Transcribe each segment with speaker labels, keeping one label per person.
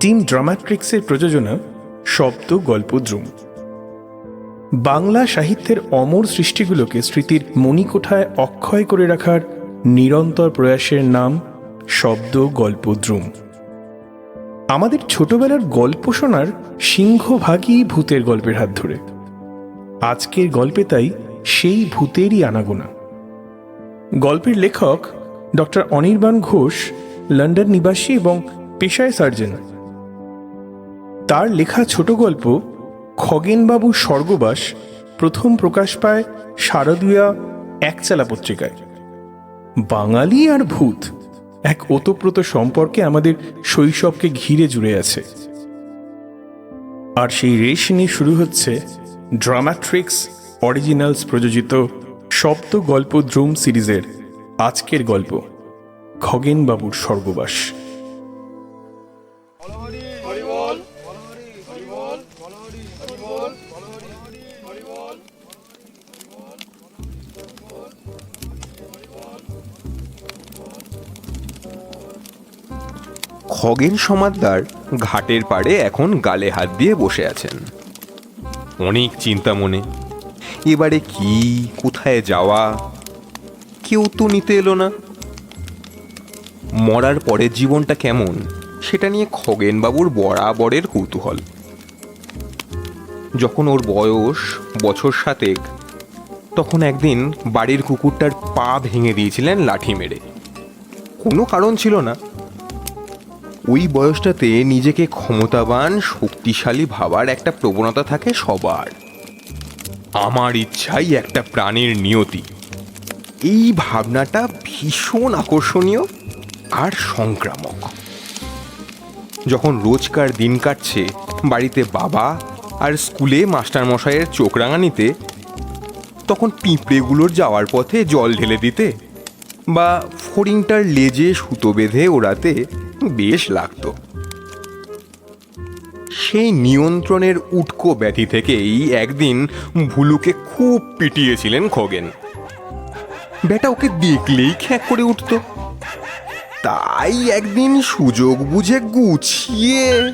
Speaker 1: Team ড্রামাট্রিক্সের প্রযোজনা শব্দ গল্পদ্রুম বাংলা সাহিত্যের অমর সৃষ্টিগুলোকে স্মৃতির মণিকোঠায় অক্ষয় করে রাখার নিরন্তর প্রয়াসের নাম শব্দ গল্পদ্রুম আমাদের ছোটবেলার গল্প শোনার সিংহভাগই ভূতের গল্পের হাত ধরে। আজকের গল্পে তাই সেই ভূতেরই আনাগোনা। গল্পের লেখক ডক্টর অনির্বাণ ঘোষ, লন্ডন নিবাসী এবং পেশায় সার্জন তার লেখা ছোট গল্প খগেনবাবু স্বর্গবাস প্রথম প্রকাশ পায় শারদীয়া একচালা পত্রিকায়। বাঙালি আর ভূত এক ওতপ্রোত সম্পর্কে আমাদের শৈশবকে ঘিরে জুড়ে আছে। আর সেই রেশ নিয়ে শুরু হচ্ছে ড্রামাট্রিক্স অরিজিনালস প্রযোজিত শব্দ গল্প দ্রুম সিরিজের আজকের গল্প খগেনবাবুর স্বর্গবাস।
Speaker 2: খগেন সমাদ্দার ঘাটের পাড়ে এখন গালে হাত দিয়ে বসে আছেন। অনেক চিন্তা মনে। এবারে কি, কোথায় যাওয়া? কেউ তো নিতে এলো না। মরার পরের জীবনটা কেমন, সেটা নিয়ে খগেনবাবুর বরাবরের কৌতূহল। যখন ওর বয়স বছর সাতেক, তখন একদিন বাড়ির কুকুরটার পা ভেঙে দিয়েছিলেন লাঠি মেরে। কোনো কারণ ছিল না। ওই বয়সটাতে নিজেকে ক্ষমতাবান, শক্তিশালী ভাবার একটা প্রবণতা থাকে সবার। আমার ইচ্ছাই একটা প্রাণের নিয়তি। এই ভাবনাটা ভীষণ আকর্ষণীয় আর সংক্রামক। যখন রোজকার দিন কাটছে, বাড়িতে বাবা আর স্কুলে মাস্টারমশাইয়ের চোখ রাঙানিতে, তখন পিঁপড়েগুলোর যাওয়ার পথে জল ঢেলে দিতে বা ফড়িংটার লেজে সুতো বেঁধে ওড়াতে বেশ লাগতো। সেই নিয়ন্ত্রণের উটকো ব্যাধি থেকেই একদিন ভুলুকে খুব পিটিয়েছিলেন খগেন। বেটা ওকে দেখলেই খ্যাক করে উঠত। তাই একদিন সুযোগ বুঝে গুছিয়ে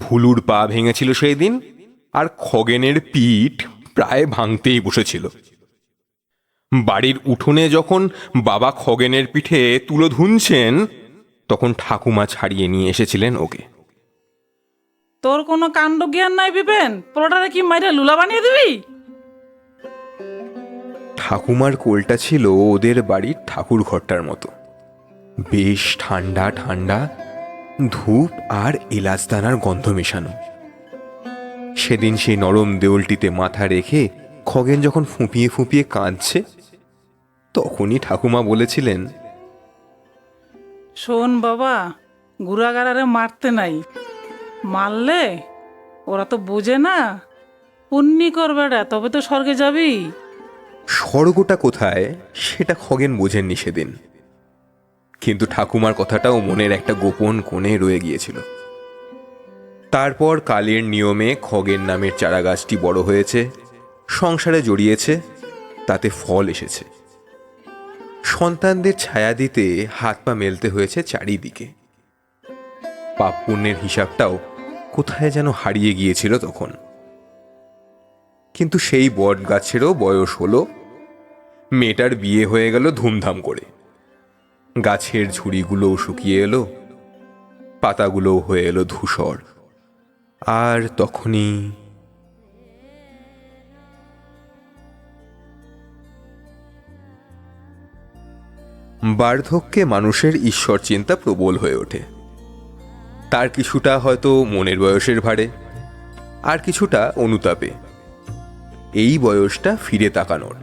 Speaker 2: ভুলুর পা ভেঙেছিল সেই দিন, আর খগেনের পিঠ প্রায় ভাঙতেই বসেছিল। বাড়ির উঠোনে যখন বাবা খগেনের পিঠে তুলো ধুনছেন তখন ঠাকুমা ছাড়িয়ে নিয়ে এসেছিলেন ওকে।
Speaker 3: তোর কোনো কাণ্ড জ্ঞান নাই বিপেন পোলাটারে কি মাইরে লুলা বানিয়ে দিবি?
Speaker 2: ঠাকুমার কোলটা ছিল ওদের বাড়ির ঠাকুর ঘরটার মতো। বেশ ঠান্ডা ঠান্ডা ধূপ আর এলাচদানার গন্ধ মেশানো। সেদিন সেই নরম দেউলটিতে মাথা রেখে খগেন যখন ফুঁপিয়ে ফুঁপিয়ে কাঁদছে তখনই ঠাকুমা বলেছিলেন
Speaker 3: শোন বাবা গুড়াগাড়ারে মারতে নাই। মারলে ওরা তো বোঝে না। পুণ্যি করবে তবে তো স্বর্গে যাবি।
Speaker 2: স্বর্গটা কোথায় সেটা খগেন বোঝেননি সেদিন। কিন্তু ঠাকুমার কথাটাও মনের একটা গোপন কোণে রয়ে গিয়েছিল। তারপর কালের নিয়মে খগেন নামের চারাগাছটি বড় হয়েছে সংসারে জড়িয়েছে তাতে ফল এসেছে। সন্তানদের ছায়া দিতে হাত পা মেলতে হয়েছে চারিদিকে। পাপ পুণ্যের হিসাবটাও কোথায় যেন হারিয়ে গিয়েছিল তখন। কিন্তু সেই বট গাছেরও বয়স হলো। মেয়েটার বিয়ে হয়ে গেল ধুমধাম করে। গাছের ঝুড়িগুলোও শুকিয়ে এলো। পাতাগুলোও হয়ে এলো ধূসর। আর তখনই বার্ধক্যে মানুষের ঈশ্বর চিন্তা প্রবল হয়ে ওঠে। তার কিছুটা হয়তো মনের বয়সের ভারে আর কিছুটা অনুতাপে। এই বয়সটা ফিরে তাকানোর।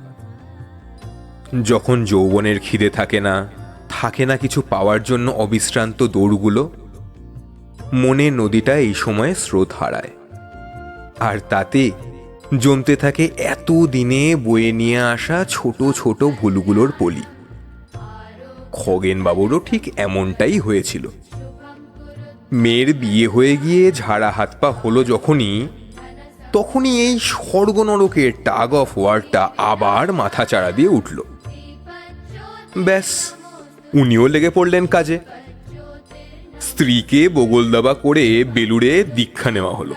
Speaker 2: যখন যৌবনের খিদে থাকে না থাকে না কিছু পাওয়ার জন্য অবিশ্রান্ত দৌড়গুলো মনের নদীটা এই সময়ে স্রোত হারায়। আর তাতে জমতে থাকে এত দিনে বয়ে নিয়ে আসা ছোট ছোট ভুলগুলোর পলি। খগেন বাবুরও ঠিক এমনটাই হয়েছিল। মেয়ের বিয়ে হয়ে গিয়ে ঝাড়া হাত পা হলো যখনই, তখনই এই স্বর্গ নরকের টাগ অফ ওয়ারটা আবার মাথা চাড়া দিয়ে উঠল। ব্যাস, উনিও লেগে পড়লেন কাজে। স্ত্রীকে বগল দাবা করে বেলুড়ে দীক্ষা নেওয়া হলো।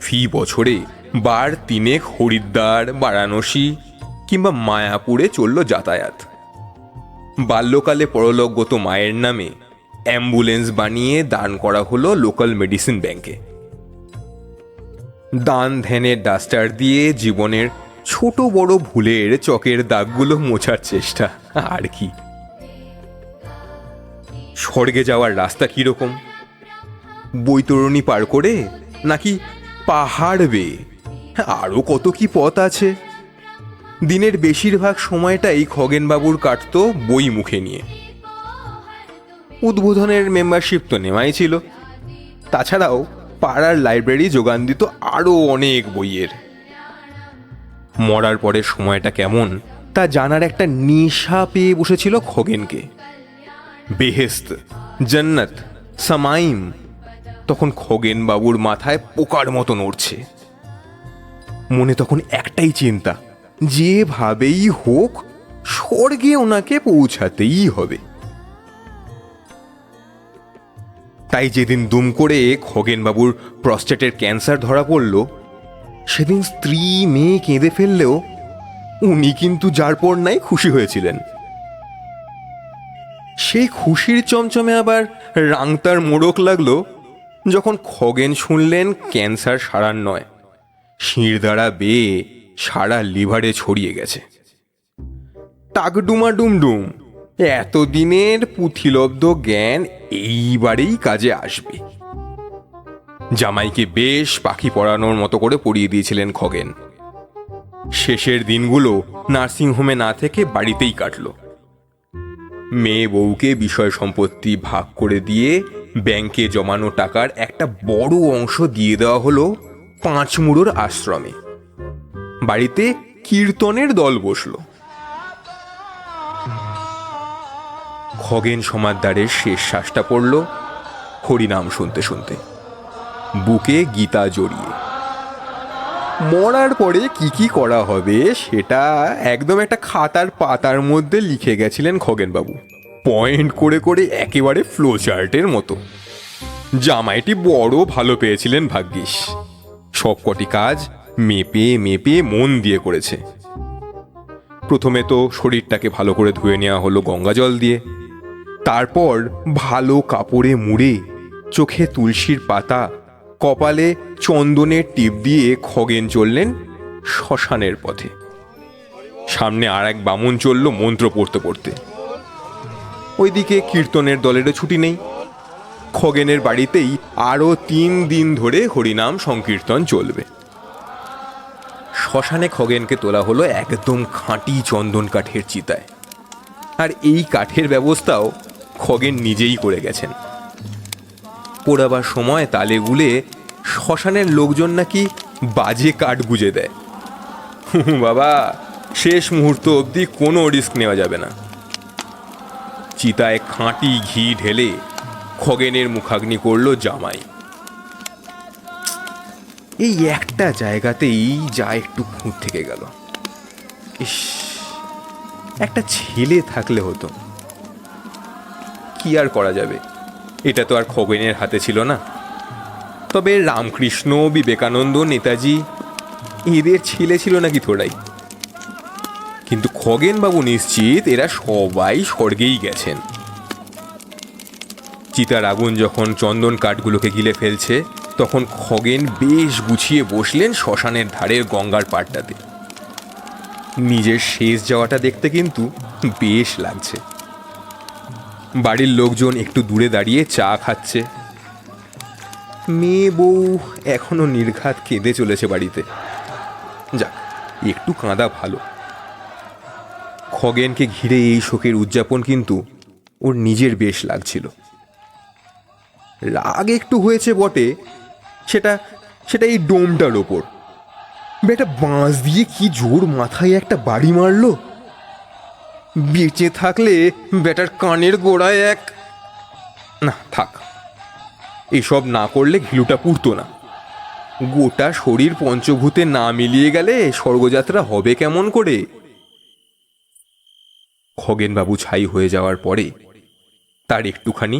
Speaker 2: ফি বছরে বার তিনেক হরিদ্বার, বারাণসী কিংবা মায়াপুরে চলল যাতায়াত। বাল্যকালে পরলোকগত মায়ের নামে অ্যাম্বুলেন্স বানিয়ে দান করা হলো লোকাল মেডিসিন ব্যাংকে। দান ধ্যানের ডাস্টার দিয়ে জীবনের ছোট বড় ভুলের চকের দাগগুলো মোছার চেষ্টা। আর কি? স্বর্গে যাওয়ার রাস্তা কীরকম? বৈতরণী পার করে নাকি পাহাড় বেয়ে? আরও কত কি পথ আছে? দিনের বেশিরভাগ সময়টাই খগেনবাবুর কাটত বই মুখে নিয়ে। উদ্বোধনের মেম্বারশিপ তো নেওয়াই ছিল। তাছাড়াও পাড়ার লাইব্রেরি যোগান দিত আরও অনেক বইয়ের। মরার পরে সময়টা কেমন, তা জানার একটা নেশা পেয়ে বসেছিল খগেনকে। বেহেস্ত, জান্নাত, সামাইম, তখন খগেন বাবুর মাথায় পোকার মতো নড়ছে মনে তখন একটাই চিন্তা যেভাবেই হোক, স্বর্গে ওনাকে পৌঁছাতেই হবে। তাই যেদিন দুম করে খগেনবাবুর প্রস্টেটের ক্যান্সার ধরা পড়ল, সেদিন স্ত্রী মেয়ে কেঁদে ফেললেও উনি কিন্তু যার পর নাই খুশি হয়েছিলেন। সেই খুশির চমচমে আবার রাংতার মোড়ক লাগল যখন খগেন শুনলেন ক্যান্সার সারার নয় শির দ্বারা বেয়ে সারা লিভারে ছড়িয়ে গেছে। টাকডুমা ডুমডুম এতদিনের পুঁথিলব্ধ জ্ঞান এইবারেই কাজে আসবে। জামাইকে বেশ পাখি পড়ানোর মতো করে পড়িয়ে দিয়েছিলেন খগেন। শেষের দিনগুলো নার্সিংহোমে না থেকে বাড়িতেই কাটল। মেয়ে বউকে বিষয় সম্পত্তি ভাগ করে দিয়ে ব্যাংকে জমানো টাকার একটা বড় অংশ দিয়ে দেওয়া হলো পাঁচমুড়োর আশ্রমে। বাড়িতে কীর্তনের দল বসল। খগেন সমাদ্দারের শেষ শ্বাসটা পড়ল হরিনাম শুনতে শুনতে। বুকে গীতা জড়িয়ে। মরার পরে কি কি করা হবে সেটা একদম একটা খাতার পাতার মধ্যে লিখে গেছিলেন খগেনবাবু। পয়েন্ট করে করে একেবারে ফ্লো চার্টের মতো। জামাইটি বড় ভালো পেয়েছিলেন ভাগ্যিস। সবকটি কাজ মেপে মেপে মন দিয়ে করেছে। প্রথমে তো শরীরটাকে ভালো করে ধুয়ে নেওয়া হলো গঙ্গা জল দিয়ে। তারপর ভালো কাপড়ে মুড়ে চোখে তুলসীর পাতা, কপালে চন্দনের টিপ দিয়ে খগেন চললেন শ্মশানের পথে। সামনে আর এক বামুন চলল মন্ত্র পড়তে পড়তে। ওইদিকে কীর্তনের দলেরও ছুটি নেই। খগেনের বাড়িতেই আরও তিন দিন ধরে হরিনাম সংকীর্তন চলবে। শ্মশানে খগেনকে তোলা হলো একদম খাঁটি চন্দন কাঠের চিতায়। আর এই কাঠের ব্যবস্থাও খগেন নিজেই করে গেছেন। পোড়াবার সময় তালে গুলে শ্মশানের লোকজন নাকি বাজে কাঠ গুজে দেয়। বাবা, শেষ মুহূর্ত অবধি কোনো রিস্ক নেওয়া যাবে না। চিতায় খাঁটি ঘি ঢেলে খগেনের মুখাগ্নি করল জামাই। এই একটা জায়গাতেই যা একটু খুঁত থেকে গেল। ইস, একটা ছেলে থাকলে হতো। কি আর করা যাবে? এটা তো আর খগেনের হাতে ছিল না। তবে রামকৃষ্ণ, বিবেকানন্দ, নেতাজি, এদের ছেলে ছিল নাকি থোড়াই? কিন্তু খগেনবাবু নিশ্চিত এরা সবাই স্বর্গেই গেছেন। চিতার আগুন যখন চন্দন কাঠগুলোকে গিলে ফেলছে তখন খগেন বেশ গুছিয়ে বসলেন শ্মশানের ধারের গঙ্গার পাড়টাতে। নিজের শেষ যাওয়াটা দেখতে কিন্তু বেশ লাগছে। বাড়ির লোকজন একটু দূরে দাঁড়িয়ে চা খাচ্ছে। মেয়ে বউ এখনও নির্ঘাত কেঁদে চলেছে বাড়িতে। যাক, একটু কাঁদা ভালো। খগেনকে ঘিরে এই শোকের উদযাপন কিন্তু ওর নিজের বেশ লাগছিল। রাগ একটু হয়েছে বটে সেটা সেটা এই ডোমটার ওপর। বেটা বাঁশ দিয়ে কি জোর মাথায় একটা বাড়ি মারলো? বেঁচে থাকলে বেটার কানের গোড়ায় এক না, থাক। এসব না করলে ঘিলুটা পুড়তো না। গোটা শরীর পঞ্চভূতে না মিলিয়ে গেলে স্বর্গযাত্রা হবে কেমন করে? খগেনবাবু ছাই হয়ে যাওয়ার পরে তার একটুখানি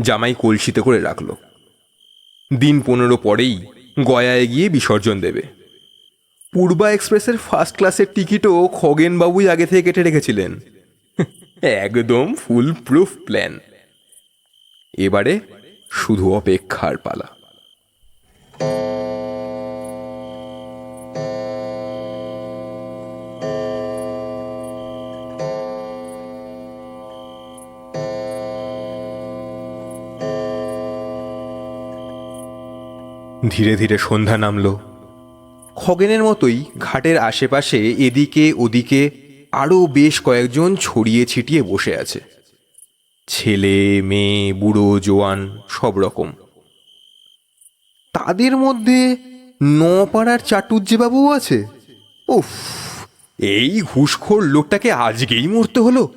Speaker 2: জামাই কলসিতে করে রাখল। দিন পনেরো পরেই গয়ায় গিয়ে বিসর্জন দেবে। পূর্বা এক্সপ্রেসের ফার্স্ট ক্লাসের টিকিটও খগেনবাবুই আগে থেকে কেটে রেখেছিলেন। একদম ফুল প্রুফ প্ল্যান এবারে শুধু অপেক্ষার পালা। ধীরে ধীরে সন্ধ্যা নামল। খগেনের মতোই ঘাটের আশেপাশে এদিকে ওদিকে আরও বেশ কয়েকজন ছড়িয়ে ছিটিয়ে বসে আছে। ছেলে, মেয়ে, বুড়ো, জোয়ান, সব রকম। তাদের মধ্যে নপাড়ার চাটুজ্জেবাবুও আছে। উফ, এই ঘুষখোর লোকটাকে আজকেই মরতে হলো।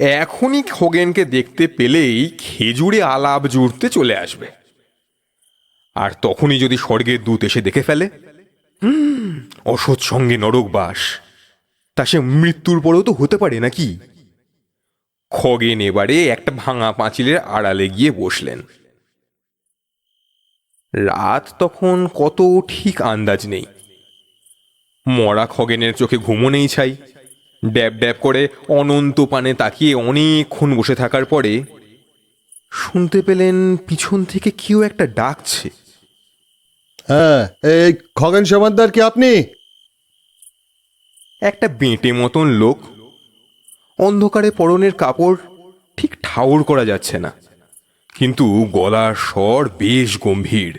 Speaker 2: এখনই খগেনকে দেখতে পেলেই খেজুরে আলাপ জুড়তে চলে আসবে। আর তখনই যদি স্বর্গের দূত এসে দেখে ফেলে অসৎ সঙ্গে নরক বাস, তা সে মৃত্যুর পরেও তো হতে পারে নাকি? খগেন এবারে একটা ভাঙা পাঁচিলের আড়ালে গিয়ে বসলেন। রাত তখন কত ঠিক আন্দাজ নেই। মরা খগেনের চোখে ঘুমো নেই ছাই। ড্যাব ড্যাব করে অনন্ত পানে তাকিয়ে অনেকক্ষণ বসে থাকার পরে শুনতে পেলেন পিছন থেকে কেউ একটা ডাকছে।
Speaker 4: হ্যাঁ এই খগেন সমাদ্দার কি আপনি?
Speaker 2: একটা বেঁটে মতন লোক অন্ধকারে পরনের কাপড় ঠিক ঠাউর করা যাচ্ছে না কিন্তু গলার স্বর বেশ গম্ভীর।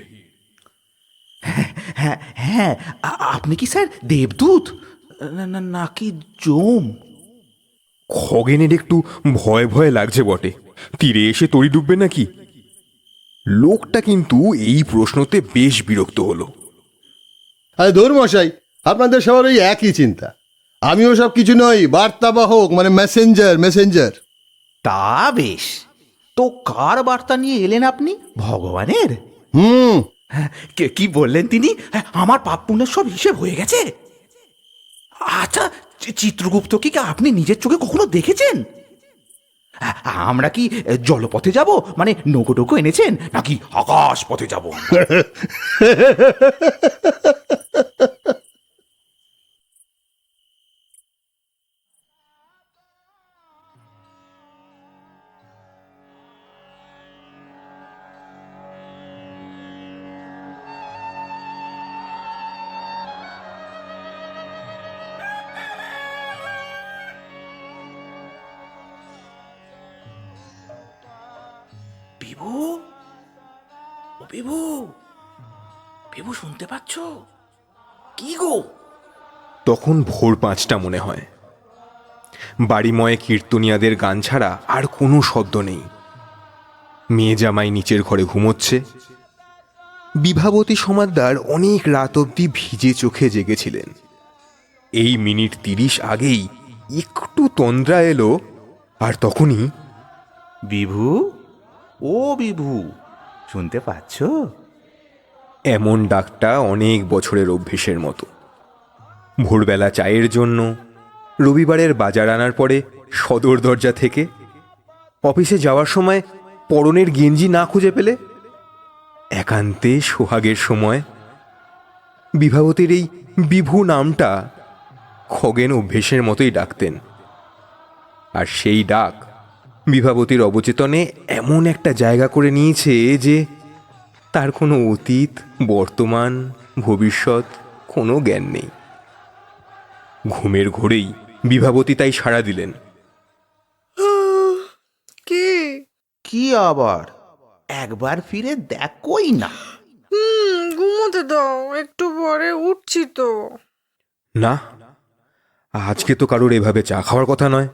Speaker 5: হ্যাঁ হ্যাঁ আপনি কি স্যার দেবদূত? না না নাকি জম?
Speaker 2: খগেনের একটু ভয় ভয় লাগছে বটে। তীরে এসে তড়ি ডুববে নাকি? লোকটা কিন্তু এই প্রশ্নতে বেশ বিরক্ত হলো।
Speaker 4: আরে ধর মশাই আপনাদের সবার ওই একই চিন্তা। আমিও সব কিছু নই বার্তাবাহক মানে মেসেঞ্জার মেসেঞ্জার
Speaker 5: তা বেশ। তো কার বার্তা নিয়ে এলেন আপনি? ভগবানের?
Speaker 4: হুম।
Speaker 5: হ্যাঁ, কে- কি বললেন তিনি? হ্যাঁ, আমার পাপ পুণ্যের সব হিসেব হয়ে গেছে। আচ্ছা চিত্রগুপ্ত কি কি আপনি নিজের চোখে কখনো দেখেছেন? আমরা কি জলপথে যাব? মানে নৌকো টোকো এনেছেন? নাকি আকাশ পথে যাব বিভু? ও বিভু? বিভু শুনতে পাচ্ছ? কি গো?
Speaker 2: তখন ভোর পাঁচটা মনে হয়। বাড়িময় কীর্তনিয়াদের গান ছাড়া আর কোনো শব্দ নেই। মেয়ে জামাই নিচের ঘরে ঘুমোচ্ছে। বিভাবতী সমাদ্দার অনেক রাত অবধি ভিজে চোখে জেগেছিলেন। এই মিনিট তিরিশ আগেই একটু তন্দ্রা এলো আর তখনই
Speaker 5: বিভু? ও বিভু, শুনতে পাচ্ছ?
Speaker 2: এমন ডাকটা অনেক বছরের অভ্যেসের মতো। ভোরবেলা চায়ের জন্য, রবিবারের বাজার আনার পরে সদর দরজা থেকে, অফিসে যাওয়ার সময় পরনের গেঞ্জি না খুঁজে পেলে, একান্তে সোহাগের সময় বিভাবতীর এই বিভু নামটা খগেন অভ্যেসের মতোই ডাকতেন। আর সেই ডাক বিভাবতীর অবচেতনে এমন একটা জায়গা করে নিয়েছে যে তার কোনো অতীত বর্তমান ভবিষ্যৎ কোনো জ্ঞান নেই। ঘুমের ঘোরেই বিভাবতী তাই সাড়া দিলেন।
Speaker 6: কে?
Speaker 5: কি আবার? একবার ফিরে দেখোই না।
Speaker 6: হুম ঘুমোতে দাও একটু পরে উঠছি তো।
Speaker 2: না আজকে তো কারোর এভাবে চা খাওয়ার কথা নয়।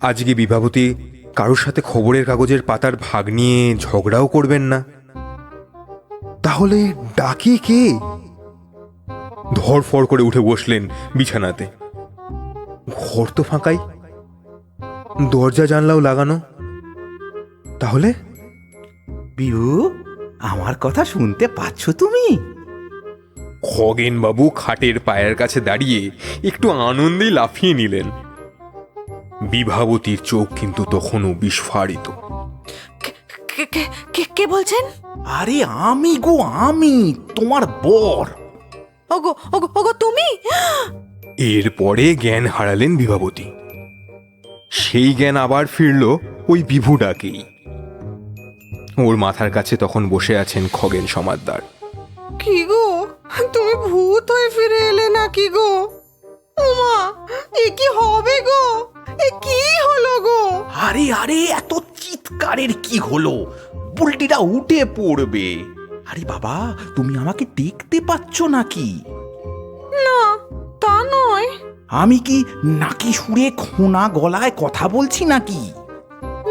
Speaker 2: আজকে বিভাবতী কারোর সাথে খবরের কাগজের পাতার ভাগ নিয়ে ঝগড়াও করবেন না। তাহলে ডাকে কে? ধরফর করে উঠে বসলেন বিছানাতে। ঘর তো ফাঁকাই। দরজা জানলাও লাগানো। তাহলে?
Speaker 5: বিভু আমার কথা শুনতে পাচ্ছ তুমি?
Speaker 2: খগেনবাবু খাটের পায়ের কাছে দাঁড়িয়ে একটু আনন্দে লাফিয়ে নিলেন। বিভাবতীর চোখ কিন্তু তখনও বিস্ফারিত।
Speaker 7: কে কে কে বলছেন?
Speaker 5: আরে আমি গো আমি তোমার বর।
Speaker 7: ওগো ওগো ওগো তুমি?
Speaker 2: এরপরে জ্ঞান হারালেন বিভাবতী। সেই জ্ঞান আবার ফিরল ওই বিভু ডাকেই ওর মাথার কাছে তখন বসে আছেন খগেন সমাদ্দার।
Speaker 6: কি গো? তুমি ভূত হয়ে ফিরে এলে নাকি গো? ওমা এ কি হবে গো? এ কি হলো গো?
Speaker 5: আরে আরে এত চিৎকারের কি হলো? বুলটিটা উঠে পড়বে। আরে বাবা তুমি আমাকে দেখতে পাচ্ছ নাকি?
Speaker 6: না তা নয়।
Speaker 5: আমি কি নাকি সুরে খোনা গলায় কথা বলছি নাকি?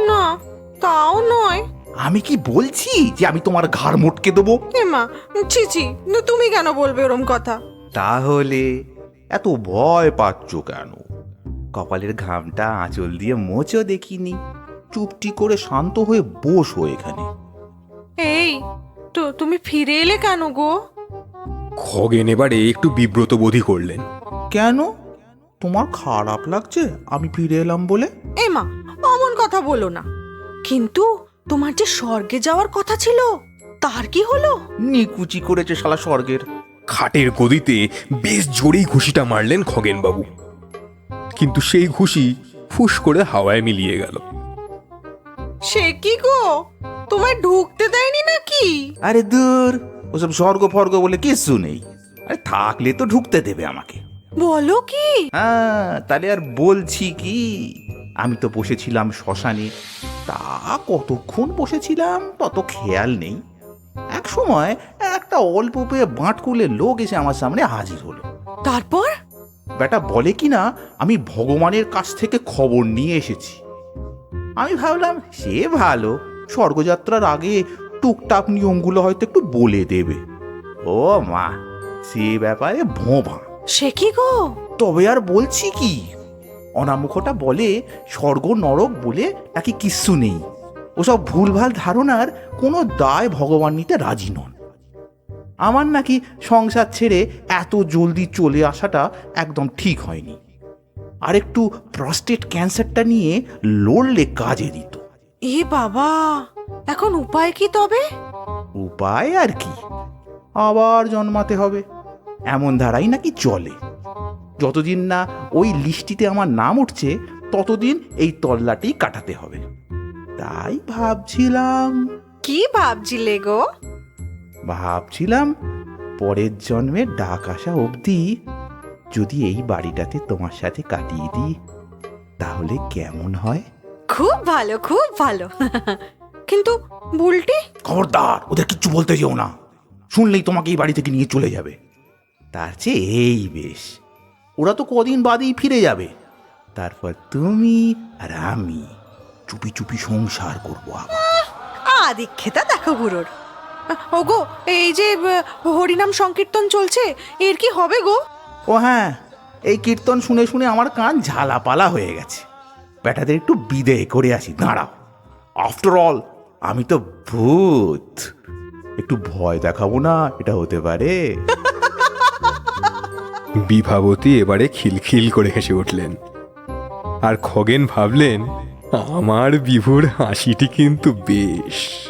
Speaker 6: না তাও নয়।
Speaker 5: আমি কি বলছি যে আমি তোমার ঘাড় মোটকে দেবো?
Speaker 6: এমা ছি ছি তুমি কেন বলবে ওরম কথা?
Speaker 5: তাহলে এত ভয় পাচ্ছ কেন? কপালের ঘামটা আঁচল দিয়ে মোচও দেখিনি। চুপটি করে শান্ত হয়ে বসো এখানে।
Speaker 6: এই তো তুমি ফিরে এলে কেন গো?
Speaker 2: খগেন এবারে একটু বিব্রত বোধই করলেন।
Speaker 5: কেন? তোমার খারাপ লাগছে? আমি ফিরে এলাম বলে?
Speaker 6: এমা অমন কথা বলো না। কিন্তু তোমার যে স্বর্গে যাওয়ার কথা ছিল তার কি হলো?
Speaker 5: নিকুচি করেছে শালা স্বর্গের।
Speaker 2: খাটের গদিতে বেশ জোরেই ঘুষিটা মারলেন খগেনবাবু। কিন্তু সেই ঘুষি ফুস করে হাওয়ায় মিলিয়ে গেল।
Speaker 6: সে কি গো? তোমায় ঢুকতে দেয়নি নাকি?
Speaker 5: আরে দূর ওসব স্বর্গ ফর্গ বলে কিছু নেই। আরে থাকলে তো ঢুকতে দেবে আমাকে।
Speaker 6: বলো কি?
Speaker 5: হ্যাঁ তাহলে আর বলছি কি? আমি তো বসেছিলাম শ্মশানে। তা কতক্ষণ বসেছিলাম তত খেয়াল নেই। এক সময় একটা অল্প পেয়ে বাঁটকুলে লোক এসে আমার সামনে হাজির হলো।
Speaker 6: তারপর?
Speaker 5: বেটা বলে কি না আমি ভগবানের কাছ থেকে খবর নিয়ে এসেছি। আমি ভাবলাম সে ভালো স্বর্গযাত্রার আগে টুকটাক নিয়মগুলো হয়তো একটু বলে দেবে। ও মা সে ব্যাপারে ভোঁভা।
Speaker 6: সে কি গো?
Speaker 5: তবে আর বলছি কি অনামুখটা বলে স্বর্গ নরক বলে নাকি কিচ্ছু নেই। ওসব ভুলভাল ধারণার কোনো দায় ভগবান নিতে রাজি নন। আমার নাকি সংসার ছেড়ে এত জলদি চলে আসাটা একদম ঠিক হয়নি। আর একটু প্রস্টেট ক্যান্সারটা নিয়ে লড়লে কাজে দিত।
Speaker 6: এ বাবা এখন উপায় কি তবে?
Speaker 5: উপায় আর কি? আবার জন্মাতে হবে। এমন ধারাই নাকি চলে। যতদিন না ওই লিস্টিতে আমার নাম উঠছে ততদিন এই তল্লাটি কাটাতে হবে। তাই ভাবছিলাম
Speaker 6: কি ভাবছিলে গো?
Speaker 5: ভাবছিলাম পরের জন্মে ডাক আসা অবধি যদি এই বাড়িটাতে তোমার সাথে কাটিয়ে দিই তাহলে কেমন হয়?
Speaker 6: খুব ভালো খুব ভালো। কিন্তু বুলটি
Speaker 5: খবরদার ওদের কিচ্ছু বলতে যেও না। শুনলেই তোমাকে এই বাড়ি থেকে নিয়ে চলে যাবে। তার চেয়ে এই বেশ। ওরা তো কদিন বাদেই ফিরে যাবে। তারপর তুমি আর আমি চুপি চুপি সংসার করব আবার।
Speaker 6: আদিক্ষেতা দেখো বুড়োর ওগো এই যে হরিনাম সংকীর্তন চলছে এর কি হবে গো?
Speaker 5: ও হ্যাঁ এই কীর্তন শুনে শুনে আমার কান ঝালাপালা হয়ে গেছে। ব্যাটাদের একটু বিদে করে আসি দাঁড়াও। আফটার অল আমি তো ভূত। একটু ভয় দেখাবো না এটা হতে পারে?
Speaker 2: বিভাবতী এবারে খিলখিল করে হেসে উঠলেন। আর খগেন ভাবলেন আমার বিভুর হাসিটি কিন্তু বেশ।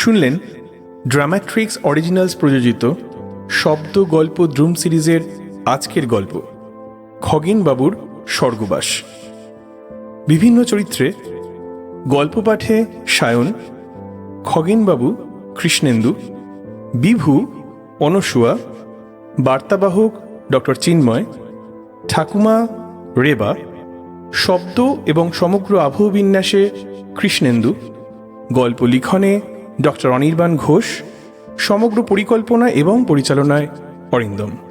Speaker 1: শুনলেন ড্রামাট্রিক্স অরিজিনালস প্রযোজিত শব্দ গল্প দ্রুম সিরিজের আজকের গল্প, খগেন বাবুর স্বর্গবাস। বিভিন্ন চরিত্রে গল্প পাঠে সায়ন খগেনবাবু কৃষ্ণেন্দু, বিভু অনসুয়া, বার্তাবাহক ডক্টর চিন্ময়, ঠাকুমা রেবা শব্দ এবং সমগ্র আবহবিন্যাসে কৃষ্ণেন্দু, গল্প লিখনে ডক্টর অনির্বাণ ঘোষ সমগ্র পরিকল্পনা এবং পরিচালনায় অরিন্দম।